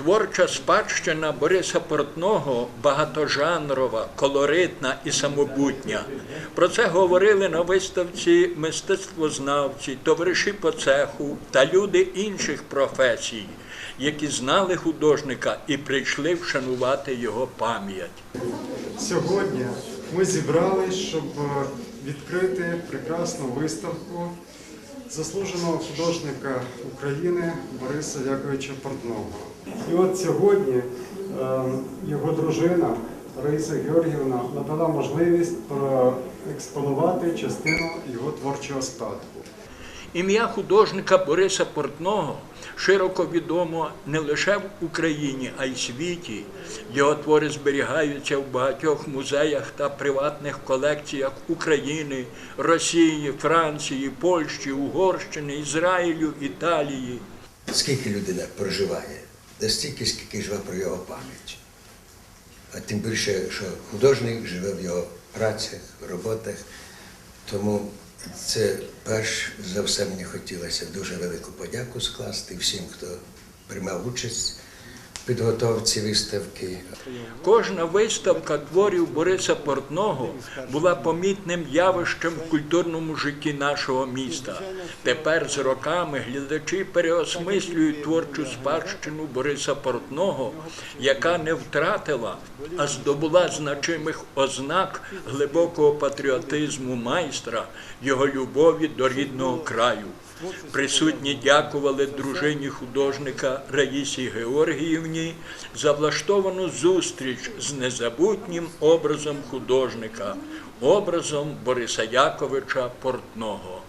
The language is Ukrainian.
Творча спадщина Бориса Портного багатожанрова, колоритна і самобутня. Про це говорили на виставці мистецтвознавці, товариші по цеху та люди інших професій, які знали художника і прийшли вшанувати його пам'ять. Сьогодні ми зібрались, щоб е, відкрити прекрасну виставку заслуженого художника України Бориса Яковича Портного. І от сьогодні е, його дружина Раїса Георгіївна надала можливість проекспонувати частину його творчого спадку. Ім'я художника Бориса Портного широко відомо не лише в Україні, а й світі. Його твори зберігаються в багатьох музеях та приватних колекціях України, Росії, Франції, Польщі, Угорщини, Ізраїлю, Італії. Скільки людина проживає, настільки, скільки живе про його пам'ять. А тим більше, що художник живе в його працях, роботах. Тому це перш за все мені хотілося дуже велику подяку скласти всім, хто приймав участь підготовці виставки. Кожна виставка творів Бориса Портного була помітним явищем в культурному житті нашого міста. Тепер з роками глядачі переосмислюють творчу спадщину Бориса Портного, яка не втратила, а здобула значимих ознак глибокого патріотизму майстра, його любові до рідного краю. Присутні дякували дружині художника Раїсі Георгіївні за влаштовану зустріч з незабутнім образом художника, образом Бориса Яковича Портного.